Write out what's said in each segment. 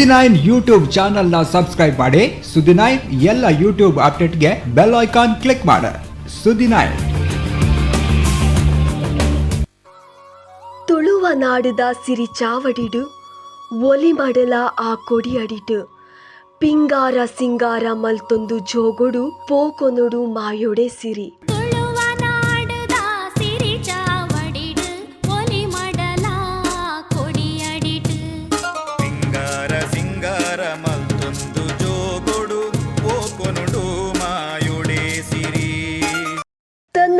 ಸುದಿನೈನ್ YouTube ಚಾನೆಲ್ನ subscribe ಮಾಡಿ. ಸುದಿನೈನ್ ಎಲ್ಲ ಯೂಟ್ಯೂಬ್ ಅಪ್ಡೇಟ್ಗೆ ಬೆಲ್ ಐಕಾನ್ ಕ್ಲಿಕ್ ಮಾಡಿ. ಸುದಿನೈನ್ ತುಳುವ ನಾಡಿದ ಸಿರಿ ಚಾವಡಿಡು, ಒಲಿ ಮಡಲ ಆ ಕೊಡಿಯಡಿಡು ಪಿಂಗಾರ ಸಿಂಗಾರ ಮಲ್ತೊಂದು ಜೋಗೊಡು, ಪೋಕೊನೊಡು ಮಾಯೊಡೆ ಸಿರಿ.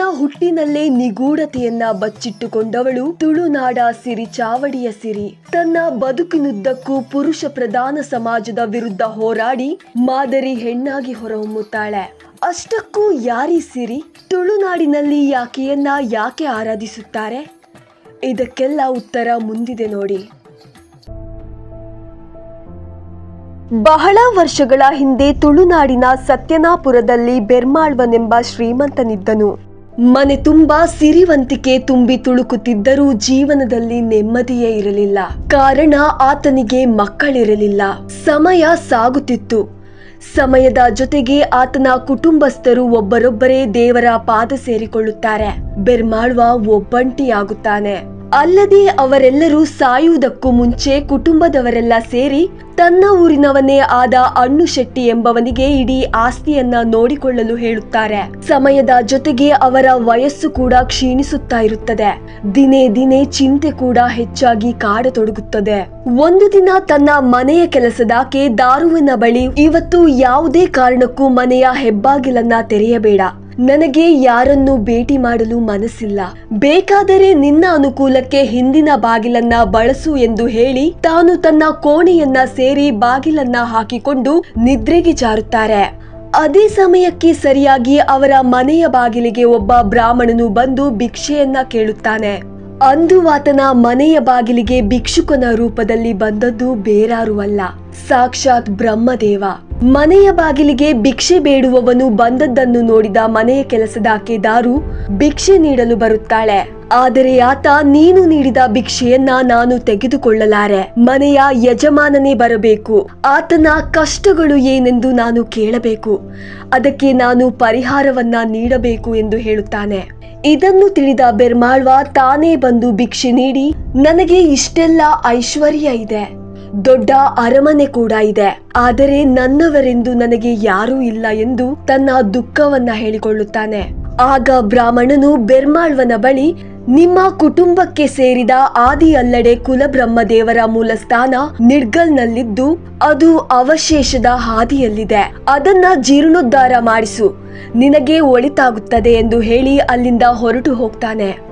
ತನ್ನ ಹುಟ್ಟಿನಲ್ಲೇ ನಿಗೂಢತೆಯನ್ನ ಬಚ್ಚಿಟ್ಟುಕೊಂಡವಳು ತುಳುನಾಡ ಸಿರಿ ಚಾವಡಿಯ ಸಿರಿ. ತನ್ನ ಬದುಕಿನುದ್ದಕ್ಕೂ ಪುರುಷ ಪ್ರಧಾನ ಸಮಾಜದ ವಿರುದ್ಧ ಹೋರಾಡಿ ಮಾದರಿ ಹೆಣ್ಣಾಗಿ ಹೊರಹೊಮ್ಮುತ್ತಾಳೆ. ಅಷ್ಟಕ್ಕೂ ಯಾರಿ ಸಿರಿ? ತುಳುನಾಡಿನಲ್ಲಿ ಯಾಕೆಯನ್ನ ಯಾಕೆ ಆರಾಧಿಸುತ್ತಾರೆ? ಇದಕ್ಕೆಲ್ಲ ಉತ್ತರ ಮುಂದಿದೆ ನೋಡಿ. ಬಹಳ ವರ್ಷಗಳ ಹಿಂದೆ ತುಳುನಾಡಿನ ಸತ್ಯನಾಪುರದಲ್ಲಿ ಬೆರ್ಮಾಳ್ವನೆಂಬ ಶ್ರೀಮಂತನಿದ್ದನು. ಮನೆ ತುಂಬಾ ಸಿರಿವಂತಿಕೆ ತುಂಬಿ ತುಳುಕುತ್ತಿದ್ದರೂ ಜೀವನದಲ್ಲಿ ನೆಮ್ಮದಿಯೇ ಇರಲಿಲ್ಲ. ಕಾರಣ ಆತನಿಗೆ ಮಕ್ಕಳಿರಲಿಲ್ಲ. ಸಮಯ ಸಾಗುತ್ತಿತ್ತು. ಸಮಯದ ಜೊತೆಗೆ ಆತನ ಕುಟುಂಬಸ್ಥರು ಒಬ್ಬರೊಬ್ಬರೇ ದೇವರ ಪಾದ ಸೇರಿಕೊಳ್ಳುತ್ತಾರೆ. ಬೆರ್ಮಾಳ್ವ ಒಬ್ಬಂಟಿಯಾಗುತ್ತಾನೆ. ಅಲ್ಲದೆ ಅವರೆಲ್ಲರೂ ಸಾಯುವುದಕ್ಕೂ ಮುಂಚೆ ಕುಟುಂಬದವರೆಲ್ಲ ಸೇರಿ ತನ್ನ ಊರಿನವನೇ ಆದ ಅಣ್ಣು ಶೆಟ್ಟಿ ಎಂಬವನಿಗೆ ಇಡೀ ಆಸ್ತಿಯನ್ನ ನೋಡಿಕೊಳ್ಳಲು ಹೇಳುತ್ತಾರೆ. ಸಮಯದ ಜೊತೆಗೆ ಅವರ ವಯಸ್ಸು ಕೂಡ ಕ್ಷೀಣಿಸುತ್ತಾ ಇರುತ್ತದೆ. ದಿನೇ ದಿನೇ ಚಿಂತೆ ಕೂಡ ಹೆಚ್ಚಾಗಿ ಕಾಡತೊಡಗುತ್ತದೆ. ಒಂದು ದಿನ ತನ್ನ ಮನೆಯ ಕೆಲಸದಾಕೆ ದಾರುವಿನ ಬಳಿ ಇವತ್ತು ಯಾವುದೇ ಕಾರಣಕ್ಕೂ ಮನೆಯ ಹೆಬ್ಬಾಗಿಲನ್ನ ತೆರೆಯಬೇಡ. ನನಗೆ ಯಾರನ್ನು ಭೇಟಿ ಮಾಡಲು ಮನಸ್ಸಿಲ್ಲ. ಬೇಕಾದರೆ ನಿನ್ನ ಅನುಕೂಲಕ್ಕೆ ಹಿಂದಿನ ಬಾಗಿಲನ್ನ ಬಳಸು ಎಂದು ಹೇಳಿ ತಾನು ತನ್ನ ಕೋಣೆಯನ್ನ ಸೇರಿ ಬಾಗಿಲನ್ನ ಹಾಕಿಕೊಂಡು ನಿದ್ರೆಗೆ ಜಾರುತ್ತಾರೆ. ಅದೇ ಸಮಯಕ್ಕೆ ಸರಿಯಾಗಿ ಅವರ ಮನೆಯ ಬಾಗಿಲಿಗೆ ಒಬ್ಬ ಬ್ರಾಹ್ಮಣನು ಬಂದು ಭಿಕ್ಷೆಯನ್ನ ಕೇಳುತ್ತಾನೆ. ಅಂದು ಆತನ ಮನೆಯ ಬಾಗಿಲಿಗೆ ಭಿಕ್ಷುಕನ ರೂಪದಲ್ಲಿ ಬಂದದ್ದು ಬೇರಾರು ಅಲ್ಲ ಸಾಕ್ಷಾತ್ ಬ್ರಹ್ಮದೇವ. ಮನೆಯ ಬಾಗಿಲಿಗೆ ಭಿಕ್ಷೆ ಬೇಡುವವನು ಬಂದದ್ದನ್ನು ನೋಡಿದ ಮನೆಯ ಕೆಲಸದ ದಾರು ಭಿಕ್ಷೆ ನೀಡಲು ಬರುತ್ತಾಳೆ. ಆದರೆ ಆತ, ನೀನು ನೀಡಿದ ಭಿಕ್ಷೆಯನ್ನ ನಾನು ತೆಗೆದುಕೊಳ್ಳಲಾರೆ. ಮನೆಯ ಯಜಮಾನನೇ ಬರಬೇಕು. ಆತನ ಕಷ್ಟಗಳು ಏನೆಂದು ನಾನು ಕೇಳಬೇಕು. ಅದಕ್ಕೆ ನಾನು ಪರಿಹಾರವನ್ನ ನೀಡಬೇಕು ಎಂದು ಹೇಳುತ್ತಾನೆ. ಇದನ್ನು ತಿಳಿದ ಬೆರ್ಮಾಳ್ವ ತಾನೇ ಬಂದು ಭಿಕ್ಷೆ ನೀಡಿ, ನನಗೆ ಇಷ್ಟೆಲ್ಲ ಐಶ್ವರ್ಯ ಇದೆ. ದೊಡ್ಡ ಅರಮನೆ ಕೂಡ ಇದೆ. ಆದರೆ ನನ್ನವರೆಂದು ನನಗೆ ಯಾರೂ ಇಲ್ಲ ಎಂದು ತನ್ನ ದುಃಖವನ್ನ ಹೇಳಿಕೊಳ್ಳುತ್ತಾನೆ. ಆಗ ಬ್ರಾಹ್ಮಣನು ಬೆರ್ಮಾಳ್ವನ ಬಳಿ, ನಿಮ್ಮ ಕುಟುಂಬಕ್ಕೆ ಸೇರಿದ ಆದಿ ಅಲ್ಲಡೆ ಕುಲಬ್ರಹ್ಮದೇವರ ಮೂಲ ಸ್ಥಾನ ನಿರ್ಗಲ್ನಲ್ಲಿದ್ದು, ಅದು ಅವಶೇಷದ ಹಾದಿಯಲ್ಲಿದೆ. ಅದನ್ನ ಜೀರ್ಣೋದ್ಧಾರ ಮಾಡಿಸು. ನಿನಗೆ ಒಳಿತಾಗುತ್ತದೆ ಎಂದು ಹೇಳಿ ಅಲ್ಲಿಂದ ಹೊರಟು ಹೋಗ್ತಾನೆ.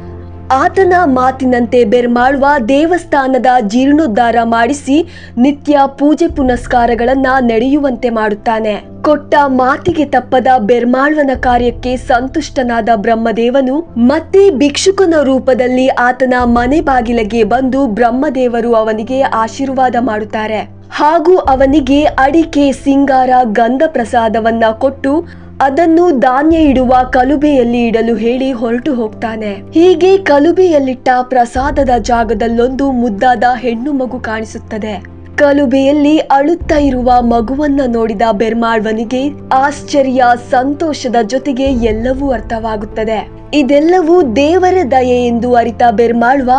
ಆತನ ಮಾತಿನಂತೆ ಬೆರ್ಮಾಳುವ ದೇವಸ್ಥಾನದ ಜೀರ್ಣೋದ್ಧಾರ ಮಾಡಿಸಿ ನಿತ್ಯ ಪೂಜೆ ಪುನಸ್ಕಾರಗಳನ್ನ ನಡೆಯುವಂತೆ ಮಾಡುತ್ತಾನೆ. ಕೊಟ್ಟ ಮಾತಿಗೆ ತಪ್ಪದ ಬೆರ್ಮಾಳ್ವನ ಕಾರ್ಯಕ್ಕೆ ಸಂತುಷ್ಟನಾದ ಬ್ರಹ್ಮದೇವನು ಮತ್ತೆ ಭಿಕ್ಷುಕನ ರೂಪದಲ್ಲಿ ಆತನ ಮನೆ ಬಾಗಿಲಿಗೆ ಬಂದು ಬ್ರಹ್ಮದೇವರು ಅವನಿಗೆ ಆಶೀರ್ವಾದ ಮಾಡುತ್ತಾರೆ. ಹಾಗೂ ಅವನಿಗೆ ಅಡಿಕೆ, ಸಿಂಗಾರ ಗಂಧ ಪ್ರಸಾದವನ್ನ ಕೊಟ್ಟು ಅದನ್ನು ಧಾನ್ಯ ಇಡುವ ಕಲುಬೆಯಲ್ಲಿ ಇಡಲು ಹೇಳಿ ಹೊರಟು ಹೋಗ್ತಾನೆ. ಹೀಗೆ ಕಲುಬೆಯಲ್ಲಿಟ್ಟ ಪ್ರಸಾದದ ಜಾಗದಲ್ಲೊಂದು ಮುದ್ದಾದ ಹೆಣ್ಣು ಮಗು ಕಾಣಿಸುತ್ತದೆ. ಕಲುಬೆಯಲ್ಲಿ ಅಳುತ್ತಾ ಇರುವ ಮಗುವನ್ನ ನೋಡಿದ ಬೆರ್ಮಾಳ್ವನಿಗೆ ಆಶ್ಚರ್ಯ, ಸಂತೋಷದ ಜೊತೆಗೆ ಎಲ್ಲವೂ ಅರ್ಥವಾಗುತ್ತದೆ. ಇದೆಲ್ಲವೂ ದೇವರ ದಯೆ ಎಂದು ಅರಿತ ಬೆರ್ಮಾಳ್ವ,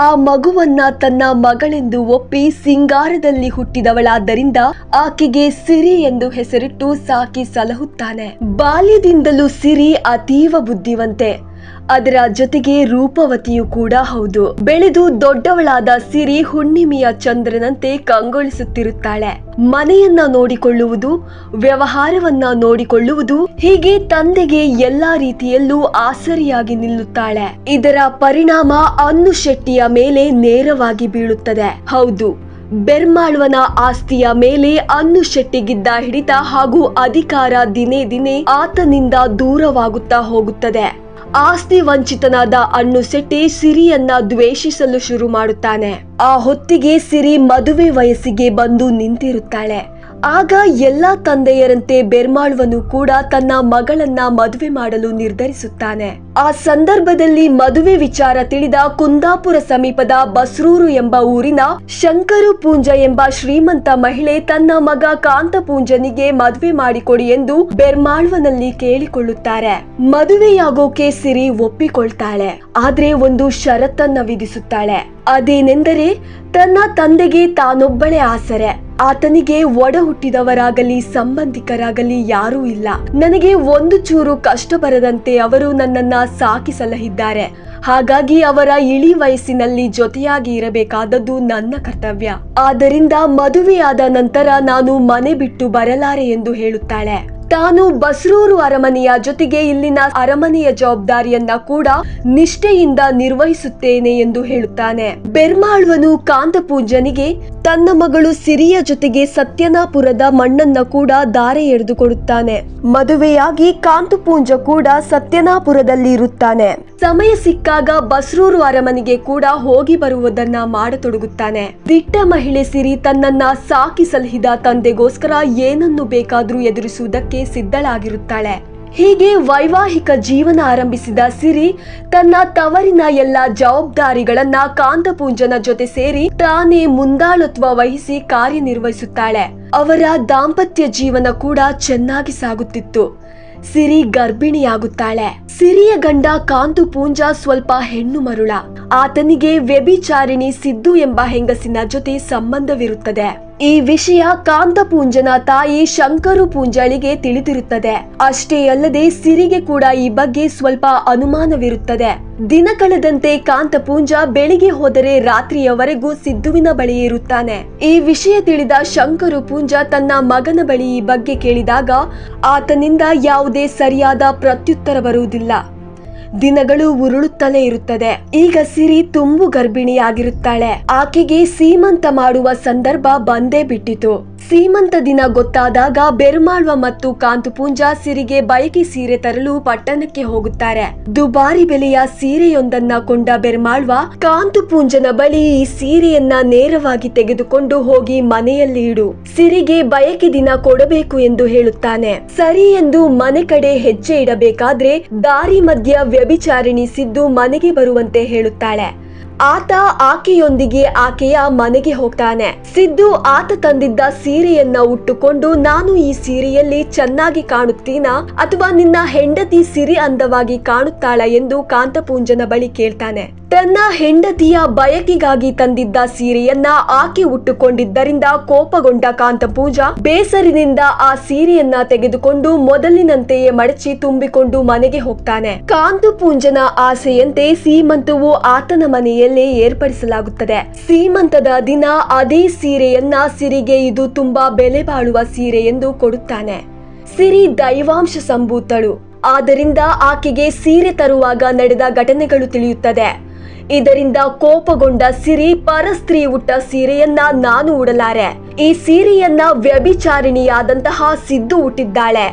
ಆ ಮಗುವನ್ನ ತನ್ನ ಮಗಳೆಂದು ಒಪ್ಪಿ ಸಿಂಗಾರದಲ್ಲಿ ಹುಟ್ಟಿದವಳಾದ್ದರಿಂದ ಆಕೆಗೆ ಸಿರಿ ಎಂದು ಹೆಸರಿಟ್ಟು ಸಾಕಿ ಸಲಹುತ್ತಾನೆ. ಬಾಲ್ಯದಿಂದಲೂ ಸಿರಿ ಅತೀವ ಬುದ್ಧಿವಂತೆ. ಅದರ ಜೊತೆಗೆ ರೂಪವತಿಯೂ ಕೂಡ ಹೌದು. ಬೆಳೆದು ದೊಡ್ಡವಳಾದ ಸಿರಿ ಹುಣ್ಣಿಮೆಯ ಚಂದ್ರನಂತೆ ಕಂಗೊಳಿಸುತ್ತಿರುತ್ತಾಳೆ. ಮನೆಯನ್ನ ನೋಡಿಕೊಳ್ಳುವುದು, ವ್ಯವಹಾರವನ್ನ ನೋಡಿಕೊಳ್ಳುವುದು, ಹೀಗೆ ತಂದೆಗೆ ಎಲ್ಲಾ ರೀತಿಯಲ್ಲೂ ಆಸರಿಯಾಗಿ ನಿಲ್ಲುತ್ತಾಳೆ. ಇದರ ಪರಿಣಾಮ ಅನ್ನು ಶೆಟ್ಟಿಯ ಮೇಲೆ ನೇರವಾಗಿ ಬೀಳುತ್ತದೆ. ಹೌದು, ಬೆರ್ಮಾಳ್ವನ ಆಸ್ತಿಯ ಮೇಲೆ ಅನ್ನು ಶೆಟ್ಟಿಗಿದ್ದ ಹಿಡಿತ ಹಾಗೂ ಅಧಿಕಾರ ದಿನೇ ದಿನೇ ಆತನಿಂದ ದೂರವಾಗುತ್ತಾ ಹೋಗುತ್ತದೆ. ಆಸ್ತಿ ವಂಚಿತನಾದ ಅಣ್ಣು ಶೆಟ್ಟಿ ಸಿರಿಯನ್ನ ದ್ವೇಷಿಸಲು ಶುರು ಮಾಡುತ್ತಾನೆ. ಆ ಹೊತ್ತಿಗೆ ಸಿರಿ ಮದುವೆ ವಯಸ್ಸಿಗೆ ಬಂದು ನಿಂತಿರುತ್ತಾಳೆ. ಆಗ ಎಲ್ಲ ತಂದೆಯರಂತೆ ಬೆರ್ಮಾಳ್ವನು ಕೂಡ ತನ್ನ ಮಗಳನ್ನ ಮದುವೆ ಮಾಡಲು ನಿರ್ಧರಿಸುತ್ತಾನೆ. ಆ ಸಂದರ್ಭದಲ್ಲಿ ಮದುವೆ ವಿಚಾರ ತಿಳಿದ ಕುಂದಾಪುರ ಸಮೀಪದ ಬಸ್ರೂರು ಎಂಬ ಊರಿನ ಶಂಕರು ಪೂಂಜ ಎಂಬ ಶ್ರೀಮಂತ ಮಹಿಳೆ ತನ್ನ ಮಗ ಕಾಂತಪೂಂಜನಿಗೆ ಮದುವೆ ಮಾಡಿಕೊಡಿ ಎಂದು ಬೆರ್ಮಾಳ್ವನಲ್ಲಿ ಕೇಳಿಕೊಳ್ಳುತ್ತಾರೆ. ಮದುವೆಯಾಗೋಕೆ ಸಿರಿ ಒಪ್ಪಿಕೊಳ್ತಾಳೆ. ಆದ್ರೆ ಒಂದು ಷರತ್ತನ್ನ ವಿಧಿಸುತ್ತಾಳೆ. ಅದೇನೆಂದರೆ ತನ್ನ ತಂದೆಗೆ ತಾನೊಬ್ಬಳೇ ಆಸರೆ. ಆತನಿಗೆ ಒಡ ಹುಟ್ಟಿದವರಾಗಲಿ, ಸಂಬಂಧಿಕರಾಗಲಿ ಯಾರೂ ಇಲ್ಲ. ನನಗೆ ಒಂದು ಚೂರು ಕಷ್ಟ ಬರದಂತೆ ಅವರು ನನ್ನನ್ನ ಸಾಕಿ ಸಲಹಿದ್ದಾರೆ ಹಾಗಾಗಿ ಅವರ ಇಳಿ ವಯಸ್ಸಿನಲ್ಲಿ ಜೊತೆಯಾಗಿ ಇರಬೇಕಾದದ್ದು ನನ್ನ ಕರ್ತವ್ಯ. ಆದ್ದರಿಂದ ಮದುವೆಯಾದ ನಂತರ ನಾನು ಮನೆ ಬಿಟ್ಟು ಬರಲಾರೆ ಎಂದು ಹೇಳುತ್ತಾಳೆ. ತಾನು ಬಸ್ರೂರು ಅರಮನೆಯ ಜೊತೆಗೆ ಇಲ್ಲಿನ ಅರಮನೆಯ ಜವಾಬ್ದಾರಿಯನ್ನ ಕೂಡ ನಿಷ್ಠೆಯಿಂದ ನಿರ್ವಹಿಸುತ್ತೇನೆ ಎಂದು ಹೇಳುತ್ತಾನೆ. ಬೆರ್ಮಾಳ್ವನು ಕಾಂತಪೂಜನಿಗೆ ತನ್ನ ಮಗಳು ಸಿರಿಯ ಜೊತೆಗೆ ಸತ್ಯನಾಪುರದ ಮಣ್ಣನ್ನ ಕೂಡ ದಾರೆ ಎಳೆದುಕೊಡುತ್ತಾನೆ ಮದುವೆಯಾಗಿ ಕಾಂತಪೂಂಜ ಕೂಡ ಸತ್ಯನಾಪುರದಲ್ಲಿ ಇರುತ್ತಾನೆ. ಸಮಯ ಸಿಕ್ಕಾಗ ಬಸ್ರೂರು ಅರಮನೆಗೆ ಕೂಡ ಹೋಗಿ ಬರುವುದನ್ನ ಮಾಡತೊಡಗುತ್ತಾನೆ. ದಿಟ್ಟ ಮಹಿಳೆ ಸಿರಿ ತನ್ನನ್ನ ಸಾಕಿ ಸಲಹಿದ ತಂದೆಗೋಸ್ಕರ ಏನನ್ನು ಬೇಕಾದ್ರೂ ಎದುರಿಸುವುದಕ್ಕೆ ಸಿದ್ಧಳಾಗಿರುತ್ತಾಳೆ. ಹೀಗೆ ವೈವಾಹಿಕ ಜೀವನ ಆರಂಭಿಸಿದ ಸಿರಿ ತನ್ನ ತವರಿನ ಎಲ್ಲ ಜವಾಬ್ದಾರಿಗಳನ್ನ ಕಾಂತಪೂಂಜನ ಜೊತೆ ಸೇರಿ ತಾನೇ ಮುಂದಾಳತ್ವ ವಹಿಸಿ ಕಾರ್ಯನಿರ್ವಹಿಸುತ್ತಾಳೆ. ಅವರ ದಾಂಪತ್ಯ ಜೀವನ ಕೂಡ ಚೆನ್ನಾಗಿ ಸಾಗುತ್ತಿತ್ತು. ಸಿರಿ ಗರ್ಭಿಣಿಯಾಗುತ್ತಾಳೆ. ಸಿರಿಯ ಗಂಡ ಕಾಂತು ಪೂಂಜಾ ಸ್ವಲ್ಪ ಹೆಣ್ಣು ಮರುಳ. ಆತನಿಗೆ ವ್ಯಭಿಚಾರಿಣಿ ಸಿದ್ದು ಎಂಬ ಹೆಂಗಸಿನ ಜೊತೆ ಸಂಬಂಧವಿರುತ್ತದೆ. ಈ ವಿಷಯ ಕಾಂತಪೂಂಜನ ತಾಯಿ ಶಂಕರು ಪೂಂಜಳಿಗೆ ತಿಳಿದಿರುತ್ತದೆ. ಅಷ್ಟೇ ಅಲ್ಲದೆ ಸಿರಿಗೆ ಕೂಡ ಈ ಬಗ್ಗೆ ಸ್ವಲ್ಪ ಅನುಮಾನವಿರುತ್ತದೆ. ದಿನ ಕಳೆದಂತೆ ಕಾಂತಪೂಂಜ ಬೆಳಿಗ್ಗೆ ಹೋದರೆ ರಾತ್ರಿಯವರೆಗೂ ಸಿದ್ಧುವಿನ ಬಳಿ ಇರುತ್ತಾನೆ. ಈ ವಿಷಯ ತಿಳಿದ ಶಂಕರು ಪೂಂಜ ತನ್ನ ಮಗನ ಬಳಿ ಈ ಬಗ್ಗೆ ಕೇಳಿದಾಗ, ಆತನಿಂದ ಯಾವುದೇ ಸರಿಯಾದ ಪ್ರತ್ಯುತ್ತರ ಬರುವುದಿಲ್ಲ. ದಿನಗಳು ಉರುಳುತ್ತಲೇ ಇರುತ್ತದೆ. ಈಗ ಸಿರಿ ತುಂಬು ಗರ್ಭಿಣಿಯಾಗಿರುತ್ತಾಳೆ. ಆಕೆಗೆ ಸೀಮಂತ ಮಾಡುವ ಸಂದರ್ಭ ಬಂದೇ ಬಿಟ್ಟಿತು. ಸೀಮಂತ ದಿನ ಗೊತ್ತಾದಾಗ ಬೆರ್ಮಾಳ್ವ ಮತ್ತು ಕಾಂತುಪುಂಜ ಸಿರಿಗೆ ಬಯಕೆ ಸೀರೆ ತರಲು ಪಟ್ಟಣಕ್ಕೆ ಹೋಗುತ್ತಾರೆ. ದುಬಾರಿ ಬೆಲೆಯ ಸೀರೆಯೊಂದನ್ನ ಕೊಂಡ ಬೆರ್ಮಾಳ್ವ ಕಾಂತುಪುಂಜನ ಬಳಿ ಈ ಸೀರೆಯನ್ನ ನೇರವಾಗಿ ತೆಗೆದುಕೊಂಡು ಹೋಗಿ ಮನೆಯಲ್ಲಿ ಇಡು. ಸಿರಿಗೆ ಬಯಕೆ ದಿನ ಕೊಡಬೇಕು ಎಂದು ಹೇಳುತ್ತಾನೆ. ಸರಿ ಎಂದು ಮನೆ ಕಡೆ ಹೆಜ್ಜೆ ಇಡಬೇಕಾದ್ರೆ ದಾರಿ ಮಧ್ಯ ವ್ಯಭಿಚಾರಿಣಿ ಸಿದ್ದು ಮನೆಗೆ ಬರುವಂತೆ ಹೇಳುತ್ತಾಳೆ. ಆತ ಆಕೆಯೊಂದಿಗೆ ಆಕೆಯ ಮನೆಗೆ ಹೋಗ್ತಾನೆ. ಸಿದ್ದು ಆತ ತಂದಿದ್ದ ಸೀರೆಯನ್ನ ಉಟ್ಟುಕೊಂಡು, ನಾನು ಈ ಸೀರೆಯಲ್ಲಿ ಚೆನ್ನಾಗಿ ಕಾಣುತ್ತೀನಾ? ಅಥವಾ ನಿನ್ನ ಹೆಂಡತಿ ಸಿರಿ ಅಂದವಾಗಿ ಕಾಣುತ್ತಾಳ? ಎಂದು ಕಾಂತಪೂಂಜನ ಬಳಿ ಕೇಳ್ತಾನೆ. ತನ್ನ ಹೆಂಡತಿಯ ಬಯಕೆಗಾಗಿ ತಂದಿದ್ದ ಸೀರೆಯನ್ನ ಆಕೆ ಉಟ್ಟುಕೊಂಡಿದ್ದರಿಂದ ಕೋಪಗೊಂಡ ಕಾಂತಪೂಜ ಬೇಸರಿನಿಂದ ಆ ಸೀರೆಯನ್ನ ತೆಗೆದುಕೊಂಡು ಮೊದಲಿನಂತೆಯೇ ಮಡಚಿ ತುಂಬಿಕೊಂಡು ಮನೆಗೆ ಹೋಗ್ತಾನೆ. ಕಾಂತಪೂಂಜನ ಆಸೆಯಂತೆ ಸೀಮಂತವು ಆತನ ಮನೆಯಲ್ಲೇ ಏರ್ಪಡಿಸಲಾಗುತ್ತದೆ. ಸೀಮಂತದ ದಿನ ಅದೇ ಸೀರೆಯನ್ನ ಸಿರಿಗೆ ಇದು ತುಂಬಾ ಬೆಲೆ ಬಾಳುವ ಸೀರೆ ಎಂದು ಕೊಡುತ್ತಾನೆ. ಸಿರಿ ದೈವಾಂಶ ಸಂಭೂತಳು. ಆದ್ದರಿಂದ ಆಕೆಗೆ ಸೀರೆ ತರುವಾಗ ನಡೆದ ಘಟನೆಗಳು ತಿಳಿಯುತ್ತದೆ. ಇದರಿಂದ ಕೋಪಗೊಂಡ ಸಿರಿ ಪರಸ್ತ್ರೀ ಉಟ್ಟ ಸೀರೆಯನ್ನ ನಾನು ಉಡಲಾರೆ. ಈ ಸೀರೆಯನ್ನ ವ್ಯಭಿಚಾರಿಣಿಯಾದಂತಹ ಸಿದ್ದು ಉಟ್ಟಿದ್ದಾಳೆ.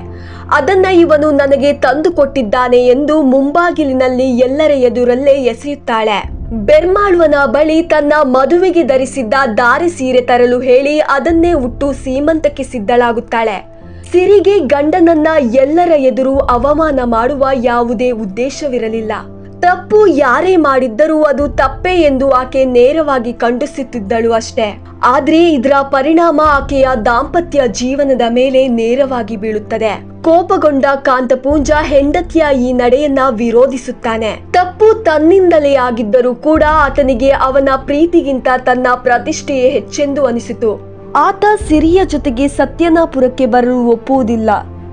ಅದನ್ನ ಇವನು ನನಗೆ ತಂದು ಕೊಟ್ಟಿದ್ದಾನೆ ಎಂದು ಮುಂಬಾಗಿಲಿನಲ್ಲಿ ಎಲ್ಲರ ಎದುರಲ್ಲೇ ಎಸೆಯುತ್ತಾಳೆ. ಬೆರ್ಮಾಳ್ವನ ಬಳಿ ತನ್ನ ಮದುವೆಗೆ ಧರಿಸಿದ್ದ ದಾರಿ ಸೀರೆ ತರಲು ಹೇಳಿ ಅದನ್ನೇ ಉಟ್ಟು ಸೀಮಂತಕ್ಕೆ ಸಿದ್ಧಳಾಗುತ್ತಾಳೆ. ಸಿರಿಗೆ ಗಂಡನನ್ನ ಎಲ್ಲರ ಎದುರು ಅವಮಾನ ಮಾಡುವ ಯಾವುದೇ ಉದ್ದೇಶವಿರಲಿಲ್ಲ. ತಪ್ಪು ಯಾರೇ ಮಾಡಿದ್ದರೂ ಅದು ತಪ್ಪೇ ಎಂದು ಆಕೆ ನೇರವಾಗಿ ಖಂಡಿಸುತ್ತಿದ್ದಳು ಅಷ್ಟೇ. ಆದ್ರೆ ಇದರ ಪರಿಣಾಮ ಆಕೆಯ ದಾಂಪತ್ಯ ಜೀವನದ ಮೇಲೆ ನೇರವಾಗಿ ಬೀಳುತ್ತದೆ. ಕೋಪಗೊಂಡ ಕಾಂತಪೂಂಜ ಹೆಂಡತಿಯ ಈ ನಡೆಯನ್ನ ವಿರೋಧಿಸುತ್ತಾನೆ. ತಪ್ಪು ತನ್ನಿಂದಲೇ ಆಗಿದ್ದರೂ ಕೂಡ ಆತನಿಗೆ ಅವನ ಪ್ರೀತಿಗಿಂತ ತನ್ನ ಪ್ರತಿಷ್ಠೆಯೇ ಹೆಚ್ಚೆಂದು ಅನಿಸಿತು. ಆತ ಸಿರಿಯ ಜೊತೆಗೆ ಸತ್ಯನಾಪುರಕ್ಕೆ ಬರಲು ಒಪ್ಪುವುದಿಲ್ಲ.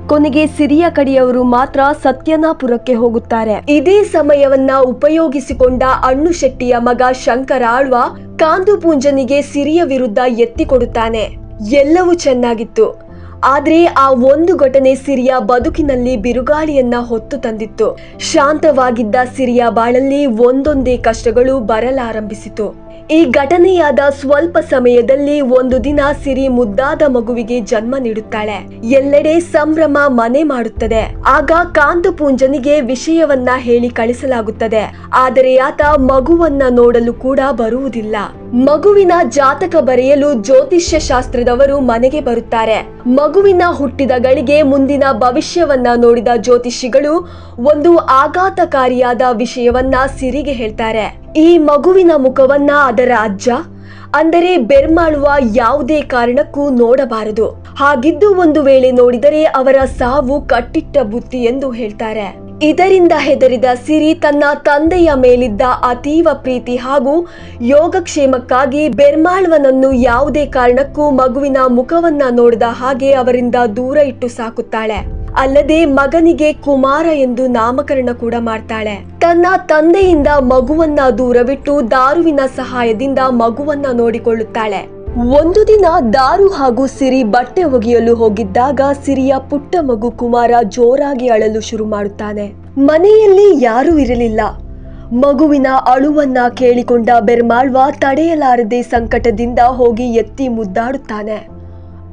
ಕೊನೆಗೆ ಸಿರಿಯ ಕಡೆಯವರು ಮಾತ್ರ ಸತ್ಯನಾಪುರಕ್ಕೆ ಹೋಗುತ್ತಾರೆ. ಇದೇ ಸಮಯವನ್ನ ಉಪಯೋಗಿಸಿಕೊಂಡ ಅಣ್ಣು ಶೆಟ್ಟಿಯ ಮಗ ಶಂಕರ ಆಳ್ವ ಕಾಂದುಪುಂಜನಿಗೆ ಸಿರಿಯ ವಿರುದ್ಧ ಎತ್ತಿ ಕೊಡುತ್ತಾನೆ ಎಲ್ಲವೂ ಚೆನ್ನಾಗಿತ್ತು. ಆದ್ರೆ ಆ ಒಂದು ಘಟನೆ ಸಿರಿಯಾ ಬದುಕಿನಲ್ಲಿ ಬಿರುಗಾಳಿಯನ್ನ ಹೊತ್ತು ತಂದಿತ್ತು. ಶಾಂತವಾಗಿದ್ದ ಸಿರಿಯಾ ಬಾಳಲ್ಲಿ ಒಂದೊಂದೇ ಕಷ್ಟಗಳು ಬರಲಾರಂಭಿಸಿತು. ಈ ಘಟನೆಯಾದ ಸ್ವಲ್ಪ ಸಮಯದಲ್ಲಿ ಒಂದು ದಿನ ಸಿರಿ ಮುದ್ದಾದ ಮಗುವಿಗೆ ಜನ್ಮ ನೀಡುತ್ತಾಳೆ. ಎಲ್ಲೆಡೆ ಸಂಭ್ರಮ ಮನೆ ಮಾಡುತ್ತದೆ. ಆಗ ಕಾಂತಪುಂಜನಿಗೆ ವಿಷಯವನ್ನ ಹೇಳಿ ಕಳಿಸಲಾಗುತ್ತದೆ. ಆದರೆ ಆತ ಮಗುವನ್ನ ನೋಡಲು ಕೂಡ ಬರುವುದಿಲ್ಲ. ಮಗುವಿನ ಜಾತಕ ಬರೆಯಲು ಜ್ಯೋತಿಷ್ಯ ಶಾಸ್ತ್ರದವರು ಮನೆಗೆ ಬರುತ್ತಾರೆ. ಮಗುವಿನ ಹುಟ್ಟಿದ ಗಳಿಗೆ ಮುಂದಿನ ಭವಿಷ್ಯವನ್ನ ನೋಡಿದ ಜ್ಯೋತಿಷಿಗಳು ಒಂದು ಆಘಾತಕಾರಿಯಾದ ವಿಷಯವನ್ನ ಸಿರಿಗೆ ಹೇಳ್ತಾರೆ. ಈ ಮಗುವಿನ ಮುಖವನ್ನ ಅದರ ಅಜ್ಜ, ಅಂದರೆ ಬೆರ್ಮಾಳುವ ಯಾವುದೇ ಕಾರಣಕ್ಕೂ ನೋಡಬಾರದು. ಹಾಗಿದ್ದು ಒಂದು ವೇಳೆ ನೋಡಿದರೆ ಅವರ ಸಾವು ಕಟ್ಟಿಟ್ಟ ಬುತ್ತಿ ಎಂದು ಹೇಳ್ತಾರೆ. ಇದರಿಂದ ಹೆದರಿದ ಸಿರಿ ತನ್ನ ತಂದೆಯ ಮೇಲಿದ್ದ ಅತೀವ ಪ್ರೀತಿ ಹಾಗೂ ಯೋಗಕ್ಷೇಮಕ್ಕಾಗಿ ಬೆರ್ಮಾಳ್ವನನ್ನು ಯಾವುದೇ ಕಾರಣಕ್ಕೂ ಮಗುವಿನ ಮುಖವನ್ನ ನೋಡಿದ ಹಾಗೆ ಅವರಿಂದ ದೂರ ಇಟ್ಟು ಸಾಕುತ್ತಾಳೆ. ಅಲ್ಲದೆ ಮಗನಿಗೆ ಕುಮಾರ ಎಂದು ನಾಮಕರಣ ಕೂಡ ಮಾಡ್ತಾಳೆ. ತನ್ನ ತಂದೆಯಿಂದ ಮಗುವನ್ನ ದೂರವಿಟ್ಟು ದಾರುವಿನ ಸಹಾಯದಿಂದ ಮಗುವನ್ನ ನೋಡಿಕೊಳ್ಳುತ್ತಾಳೆ. ಒಂದು ದಿನ ದಾರು ಹಾಗೂ ಸಿರಿ ಬಟ್ಟೆ ಒಗೆಯಲು ಹೋಗಿದ್ದಾಗ ಸಿರಿಯ ಪುಟ್ಟ ಮಗು ಕುಮಾರ ಜೋರಾಗಿ ಅಳಲು ಶುರು ಮಾಡುತ್ತಾನೆ. ಮನೆಯಲ್ಲಿ ಯಾರೂ ಇರಲಿಲ್ಲ. ಮಗುವಿನ ಅಳುವನ್ನ ಕೇಳಿಕೊಂಡ ಬೆರ್ಮಾಳ್ವ ತಡೆಯಲಾರದೆ ಸಂಕಟದಿಂದ ಹೋಗಿ ಎತ್ತಿ ಮುದ್ದಾಡುತ್ತಾನೆ.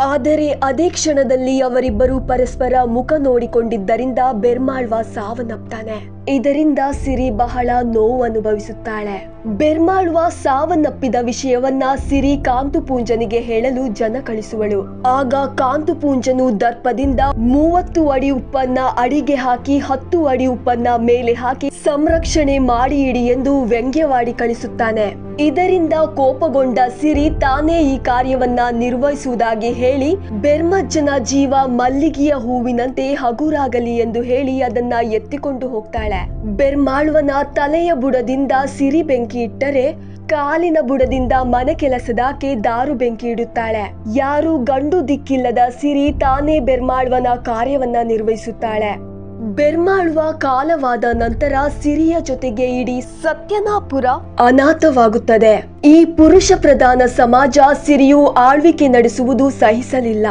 ಆದರೆ ಅದೇ ಕ್ಷಣದಲ್ಲಿ ಅವರಿಬ್ಬರು ಪರಸ್ಪರ ಮುಖ ನೋಡಿಕೊಂಡಿದ್ದರಿಂದ ಬೆರ್ಮಾಳ್ವ ಸಾವನ್ನಪ್ತಾನೆ. ಇದರಿಂದ ಸಿರಿ ಬಹಳ ನೋವು ಅನುಭವಿಸುತ್ತಾಳೆ ಬೆರ್ಮಾಳುವ ಸಾವನ್ನಪ್ಪಿದ ವಿಷಯವನ್ನ ಸಿರಿ ಕಾಂತುಪೂಂಜನಿಗೆ ಹೇಳಲು ಜನ ಕಳಿಸುವಳು. ಆಗ ಕಾಂತುಪೂಂಜನು ದರ್ಪದಿಂದ ಮೂವತ್ತು ಅಡಿ ಉಪ್ಪನ್ನ ಅಡಿಗೆ ಹಾಕಿ ಹತ್ತು ಅಡಿ ಉಪ್ಪನ್ನ ಮೇಲೆ ಹಾಕಿ ಸಂರಕ್ಷಣೆ ಮಾಡಿ ಇಡಿ ಎಂದು ವ್ಯಂಗ್ಯವಾಡಿ ಕಳಿಸುತ್ತಾನೆ. ಇದರಿಂದ ಕೋಪಗೊಂಡ ಸಿರಿ ತಾನೇ ಈ ಕಾರ್ಯವನ್ನ ನಿರ್ವಹಿಸುವುದಾಗಿ ಹೇಳಿ ಬೆರ್ಮಜ್ಜನ ಜೀವ ಮಲ್ಲಿಗೆಯ ಹೂವಿನಂತೆ ಹಗುರಾಗಲಿ ಎಂದು ಹೇಳಿ ಅದನ್ನ ಎತ್ತಿಕೊಂಡು ಹೋಗ್ತಾಳೆ. ಬೆರ್ಮಾಳ್ವನ ತಲೆಯ ಬುಡದಿಂದ ಸಿರಿ ಬೆಂಕಿ ಇಟ್ಟರೆ ಕಾಲಿನ ಬುಡದಿಂದ ಮನೆ ಕೆಲಸದಾಕೆ ದಾರು ಬೆಂಕಿ ಇಡುತ್ತಾಳೆ. ಯಾರು ಗಂಡು ದಿಕ್ಕಿಲ್ಲದ ಸಿರಿ ತಾನೇ ಬೆರ್ಮಾಳುವನ ಕಾರ್ಯವನ್ನ ನಿರ್ವಹಿಸುತ್ತಾಳೆ. ಬೆರ್ಮಾಳುವ ಕಾಲವಾದ ನಂತರ ಸಿರಿಯ ಜೊತೆಗೆ ಇಡೀ ಸತ್ಯನಾಪುರ ಅನಾಥವಾಗುತ್ತದೆ. ಈ ಪುರುಷ ಪ್ರಧಾನ ಸಮಾಜ ಸಿರಿಯು ಆಳ್ವಿಕೆ ನಡೆಸುವುದು ಸಹಿಸಲಿಲ್ಲ.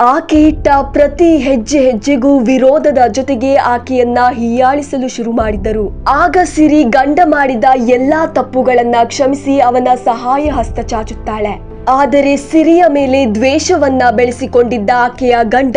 ಆಕೆ ಇಟ್ಟ ಪ್ರತಿ ಹೆಜ್ಜೆ ಹೆಜ್ಜೆಗೂ ವಿರೋಧದ ಜೊತೆಗೆ ಆಕೆಯನ್ನ ಹೀಯಾಳಿಸಲು ಶುರು ಮಾಡಿದ್ದರು. ಆಗ ಸಿರಿ ಗಂಡ ಮಾಡಿದ ಎಲ್ಲಾ ತಪ್ಪುಗಳನ್ನ ಕ್ಷಮಿಸಿ ಅವನ ಸಹಾಯ ಹಸ್ತ ಚಾಚುತ್ತಾಳೆ. ಆದರೆ ಸಿರಿಯ ಮೇಲೆ ದ್ವೇಷವನ್ನ ಬೆಳೆಸಿಕೊಂಡಿದ್ದ ಆಕೆಯ ಗಂಡ,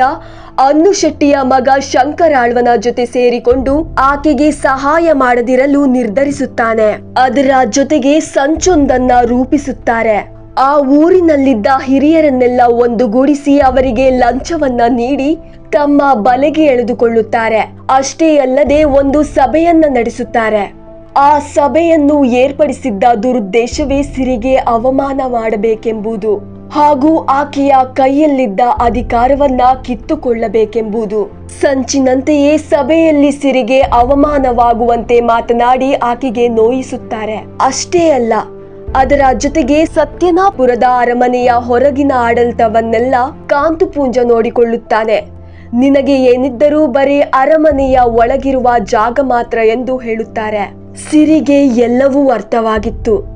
ಅನ್ನು ಶೆಟ್ಟಿಯ ಮಗ ಶಂಕರಾಳ್ವನ ಜೊತೆ ಸೇರಿಕೊಂಡು ಆಕೆಗೆ ಸಹಾಯ ಮಾಡದಿರಲು ನಿರ್ಧರಿಸುತ್ತಾನೆ. ಅದರ ಜೊತೆಗೆ ಸಂಚೊಂದನ್ನ ರೂಪಿಸುತ್ತಾರೆ. ಆ ಊರಿನಲ್ಲಿದ್ದ ಹಿರಿಯರನ್ನೆಲ್ಲ ಒಂದುಗೂಡಿಸಿ ಅವರಿಗೆ ಲಂಚವನ್ನ ನೀಡಿ ತಮ್ಮ ಬಲೆಗೆ ಎಳೆದುಕೊಳ್ಳುತ್ತಾರೆ. ಅಷ್ಟೇ ಅಲ್ಲದೆ ಒಂದು ಸಭೆಯನ್ನ ನಡೆಸುತ್ತಾರೆ. ಆ ಸಭೆಯನ್ನು ಏರ್ಪಡಿಸಿದ್ದ ದುರುದ್ದೇಶವೇ ಸಿರಿಗೆ ಅವಮಾನ ಮಾಡಬೇಕೆಂಬುದು ಹಾಗೂ ಆಕೆಯ ಕೈಯಲ್ಲಿದ್ದ ಅಧಿಕಾರವನ್ನ ಕಿತ್ತುಕೊಳ್ಳಬೇಕೆಂಬುದು. ಸಂಚಿನಂತೆಯೇ ಸಭೆಯಲ್ಲಿ ಸಿರಿಗೆ ಅವಮಾನವಾಗುವಂತೆ ಮಾತನಾಡಿ ಆಕೆಗೆ ನೋಯಿಸುತ್ತಾರೆ. ಅಷ್ಟೇ ಅಲ್ಲ ಅದರ ಜೊತೆಗೆ ಸತ್ಯನಾಪುರದ ಅರಮನೆಯ ಹೊರಗಿನ ಆಡಳಿತವನ್ನೆಲ್ಲ ಕಾಂತುಪುಂಜ ನೋಡಿಕೊಳ್ಳುತ್ತಾನೆ. ನಿನಗೆ ಏನಿದ್ದರೂ ಬರೀ ಅರಮನೆಯ ಒಳಗಿರುವ ಜಾಗ ಮಾತ್ರ ಎಂದು ಹೇಳುತ್ತಾರೆ. ಸಿರಿಗೆ ಎಲ್ಲವೂ ಅರ್ಥವಾಗಿತ್ತು.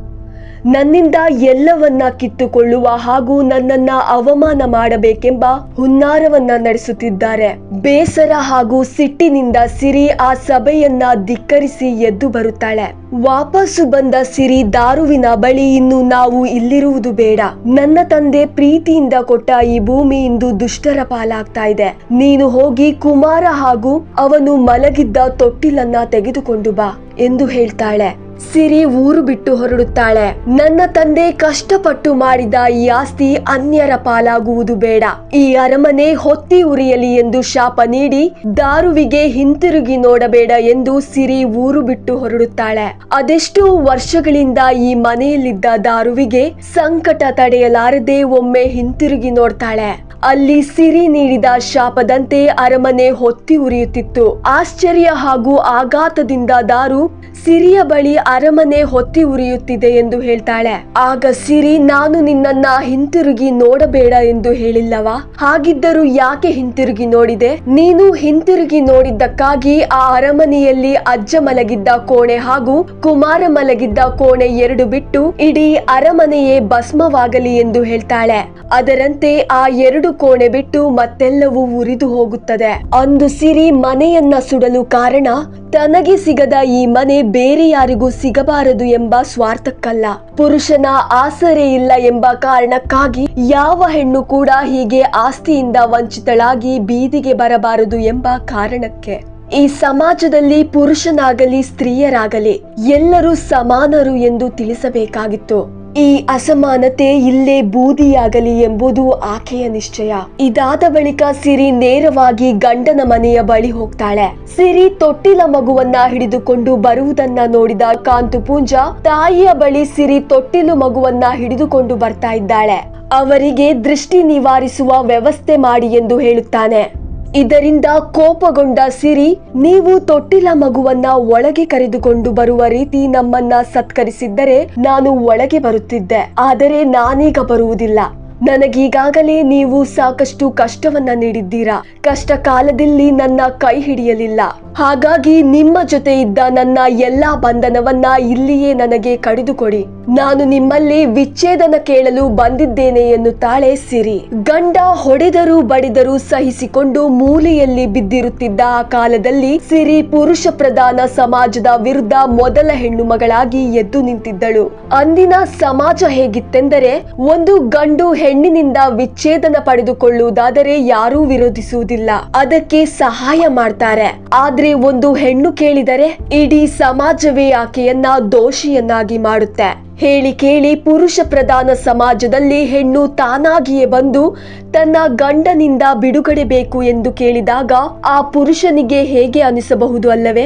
ನನ್ನಿಂದ ಎಲ್ಲವನ್ನ ಕಿತ್ತುಕೊಳ್ಳುವ ಹಾಗೂ ನನ್ನನ್ನ ಅವಮಾನ ಮಾಡಬೇಕೆಂಬ ಹುನ್ನಾರವನ್ನ ನಡೆಸುತ್ತಿದ್ದಾರೆ. ಬೇಸರ ಹಾಗೂ ಸಿಟ್ಟಿನಿಂದ ಸಿರಿ ಆ ಸಭೆಯನ್ನ ಧಿಕ್ಕರಿಸಿ ಎದ್ದು ಬರುತ್ತಾಳೆ. ವಾಪಸ್ಸು ಬಂದ ಸಿರಿ ದಾರುವಿನ ಬಳಿ ಇನ್ನು ನಾವು ಇಲ್ಲಿರುವುದು ಬೇಡ. ನನ್ನ ತಂದೆ ಪ್ರೀತಿಯಿಂದ ಕೊಟ್ಟ ಈ ಭೂಮಿ ಇಂದು ದುಷ್ಟರ ಪಾಲಾಗ್ತಾ ಇದೆ. ನೀನು ಹೋಗಿ ಕುಮಾರ ಹಾಗೂ ಅವನು ಮಲಗಿದ್ದ ತೊಟ್ಟಿಲನ್ನ ತೆಗೆದುಕೊಂಡು ಬಾ ಎಂದು ಹೇಳ್ತಾಳೆ. ಸಿರಿ ಊರು ಬಿಟ್ಟು ಹೊರಡುತ್ತಾಳೆ. ನನ್ನ ತಂದೆ ಕಷ್ಟಪಟ್ಟು ಮಾಡಿದ ಈ ಆಸ್ತಿ ಅನ್ಯರ ಪಾಲಾಗುವುದು ಬೇಡ. ಈ ಅರಮನೆ ಹೊತ್ತಿ ಉರಿಯಲಿ ಎಂದು ಶಾಪ ನೀಡಿ ದಾರುವಿಗೆ ಹಿಂತಿರುಗಿ ನೋಡಬೇಡ ಎಂದು ಸಿರಿ ಊರು ಬಿಟ್ಟು ಹೊರಡುತ್ತಾಳೆ. ಅದೆಷ್ಟೋ ವರ್ಷಗಳಿಂದ ಈ ಮನೆಯಲ್ಲಿದ್ದ ದಾರುವಿಗೆ ಸಂಕಟ ತಡೆಯಲಾರದೆ ಒಮ್ಮೆ ಹಿಂತಿರುಗಿ ನೋಡ್ತಾಳೆ. ಅಲ್ಲಿ ಸಿರಿ ನೀಡಿದ ಶಾಪದಂತೆ ಅರಮನೆ ಹೊತ್ತಿ ಉರಿಯುತ್ತಿತ್ತು. ಆಶ್ಚರ್ಯ ಹಾಗೂ ಆಘಾತದಿಂದ ದಾರು ಸಿರಿಯ ಬಳಿ ಅರಮನೆ ಹೊತ್ತಿ ಉರಿಯುತ್ತಿದೆ ಎಂದು ಹೇಳ್ತಾಳೆ. ಆಗ ಸಿರಿ, ನಾನು ನಿನ್ನನ್ನ ಹಿಂತಿರುಗಿ ನೋಡಬೇಡ ಎಂದು ಹೇಳಿಲ್ಲವಾ? ಹಾಗಿದ್ದರೂ ಯಾಕೆ ಹಿಂತಿರುಗಿ ನೋಡಿದೆ? ನೀನು ಹಿಂತಿರುಗಿ ನೋಡಿದ್ದಕ್ಕಾಗಿ ಆ ಅರಮನೆಯಲ್ಲಿ ಅಜ್ಜ ಮಲಗಿದ್ದ ಕೋಣೆ ಹಾಗೂ ಕುಮಾರ ಮಲಗಿದ್ದ ಕೋಣೆ ಎರಡು ಬಿಟ್ಟು ಇಡೀ ಅರಮನೆಯೇ ಭಸ್ಮವಾಗಲಿ ಎಂದು ಹೇಳ್ತಾಳೆ. ಅದರಂತೆ ಆ ಎರಡು ಕೋಣೆ ಬಿಟ್ಟು ಮತ್ತೆಲ್ಲವೂ ಉರಿದು ಹೋಗುತ್ತದೆ. ಅಂದು ಸಿರಿ ಮನೆಯನ್ನ ಸುಡಲು ಕಾರಣ, ತನಗೆ ಸಿಗದ ಈ ಮನೆ ಬೇರೆ ಯಾರಿಗೂ ಸಿಗಬಾರದು ಎಂಬ ಸ್ವಾರ್ಥಕ್ಕಲ್ಲ. ಪುರುಷನ ಆಸರೆ ಇಲ್ಲ ಎಂಬ ಕಾರಣಕ್ಕಾಗಿ ಯಾವ ಹೆಣ್ಣು ಕೂಡ ಹೀಗೆ ಆಸ್ತಿಯಿಂದ ವಂಚಿತಳಾಗಿ ಬೀದಿಗೆ ಬರಬಾರದು ಎಂಬ ಕಾರಣಕ್ಕೆ. ಈ ಸಮಾಜದಲ್ಲಿ ಪುರುಷನಾಗಲಿ ಸ್ತ್ರೀಯರಾಗಲಿ ಎಲ್ಲರೂ ಸಮಾನರು ಎಂದು ತಿಳಿಸಬೇಕಾಗಿತ್ತು. ಈ ಅಸಮಾನತೆ ಇಲ್ಲೇ ಬೂದಿಯಾಗಲಿ ಎಂಬುದು ಆಕೆಯ ನಿಶ್ಚಯ. ಇದಾದ ಬಳಿಕ ಸಿರಿ ನೇರವಾಗಿ ಗಂಡನ ಮನೆಯ ಬಳಿ ಹೋಗ್ತಾಳೆ. ಸಿರಿ ತೊಟ್ಟಿಲ ಮಗುವನ್ನ ಹಿಡಿದುಕೊಂಡು ಬರುವುದನ್ನ ನೋಡಿದ ಕಾಂತು ಪೂಂಜ ತಾಯಿಯ ಬಳಿ ಸಿರಿ ತೊಟ್ಟಿಲು ಮಗುವನ್ನ ಹಿಡಿದುಕೊಂಡು ಬರ್ತಾ ಇದ್ದಾಳೆ. ಅವರಿಗೆ ದೃಷ್ಟಿ ನಿವಾರಿಸುವ ವ್ಯವಸ್ಥೆ ಮಾಡಿ ಎಂದು ಹೇಳುತ್ತಾನೆ. ಇದರಿಂದ ಕೋಪಗೊಂಡ ಸಿರಿ, ನೀವು ತೊಟ್ಟಿಲ ಮಗುವನ್ನ ಒಳಗೆ ಕರೆದುಕೊಂಡು ಬರುವ ರೀತಿ ನಮ್ಮನ್ನ ಸತ್ಕರಿಸಿದ್ದರೆ ನಾನು ಒಳಗೆ ಬರುತ್ತಿದ್ದೆ, ಆದರೆ ನಾನೀಗ ಬರುವುದಿಲ್ಲ. ನನಗೀಗಾಗಲೇ ನೀವು ಸಾಕಷ್ಟು ಕಷ್ಟವನ್ನ ನೀಡಿದ್ದೀರಾ? ಕಷ್ಟ ಕಾಲದಲ್ಲಿ ನನ್ನ ಕೈ ಹಿಡಿಯಲಿಲ್ಲ. ಹಾಗಾಗಿ ನಿಮ್ಮ ಜೊತೆ ಇದ್ದ ನನ್ನ ಎಲ್ಲಾ ಬಂಧನವನ್ನ ಇಲ್ಲಿಯೇ ನನಗೆ ಕಡಿದುಕೊಡಿ. ನಾನು ನಿಮ್ಮಲ್ಲಿ ವಿಚ್ಛೇದನ ಕೇಳಲು ಬಂದಿದ್ದೇನೆ ಎನ್ನುತ್ತಾಳೆ ಸಿರಿ. ಗಂಡ ಹೊಡೆದರೂ ಬಡಿದರೂ ಸಹಿಸಿಕೊಂಡು ಮೂಲೆಯಲ್ಲಿ ಬಿದ್ದಿರುತ್ತಿದ್ದ ಆ ಕಾಲದಲ್ಲಿ ಸಿರಿ ಪುರುಷ ಪ್ರಧಾನ ಸಮಾಜದ ವಿರುದ್ಧ ಮೊದಲ ಹೆಣ್ಣು ಮಗಳಾಗಿ ಎದ್ದು ನಿಂತಿದ್ದಳು. ಅಂದಿನ ಸಮಾಜ ಹೇಗಿತ್ತೆಂದರೆ, ಒಂದು ಗಂಡು ಹೆಣ್ಣಿನಿಂದ ವಿಚ್ಛೇದನ ಪಡೆದುಕೊಳ್ಳುವುದಾದರೆ ಯಾರೂ ವಿರೋಧಿಸುವುದಿಲ್ಲ. ಅದಕ್ಕೆ ಸಹಾಯ ಮಾಡ್ತಾರೆ. ಆದ್ರೆ ಒಂದು ಹೆಣ್ಣು ಕೇಳಿದರೆ ಇಡೀ ಸಮಾಜವೇ ಆಕೆಯನ್ನ ದೋಷಿಯನ್ನಾಗಿ ಮಾಡುತ್ತೆ. ಹೇಳಿ ಕೇಳಿ ಪುರುಷ ಪ್ರಧಾನ ಸಮಾಜದಲ್ಲಿ ಹೆಣ್ಣು ತಾನಾಗಿಯೇ ಬಂದು ತನ್ನ ಗಂಡನಿಂದ ಬಿಡುಗಡೆ ಬೇಕು ಎಂದು ಕೇಳಿದಾಗ ಆ ಪುರುಷನಿಗೆ ಹೇಗೆ ಅನಿಸಬಹುದು ಅಲ್ಲವೇ?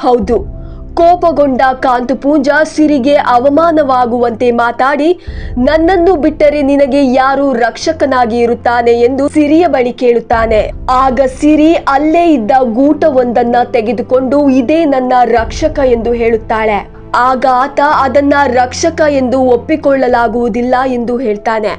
ಹೌದು. ಕೋಪಗೊಂಡ ಕಾಂತು ಪೂಂಜಾ ಸಿರಿಗೆ ಅವಮಾನವಾಗುವಂತೆ ಮಾತಾಡಿ, ನನ್ನನ್ನು ಬಿಟ್ಟರೆ ನಿನಗೆ ಯಾರು ರಕ್ಷಕನಾಗಿ ಇರುತ್ತಾನೆ ಎಂದು ಸಿರಿಯ ಬಳಿ ಕೇಳುತ್ತಾನೆ. ಆಗ ಸಿರಿ ಅಲ್ಲೇ ಇದ್ದ ಗೂಟವೊಂದನ್ನ ತೆಗೆದುಕೊಂಡು ಇದೇ ನನ್ನ ರಕ್ಷಕ ಎಂದು ಹೇಳುತ್ತಾಳೆ. ಆಗ ಆತ ಅದನ್ನ ರಕ್ಷಕ ಎಂದು ಒಪ್ಪಿಕೊಳ್ಳಲಾಗುವುದಿಲ್ಲ ಎಂದು ಹೇಳ್ತಾನೆ.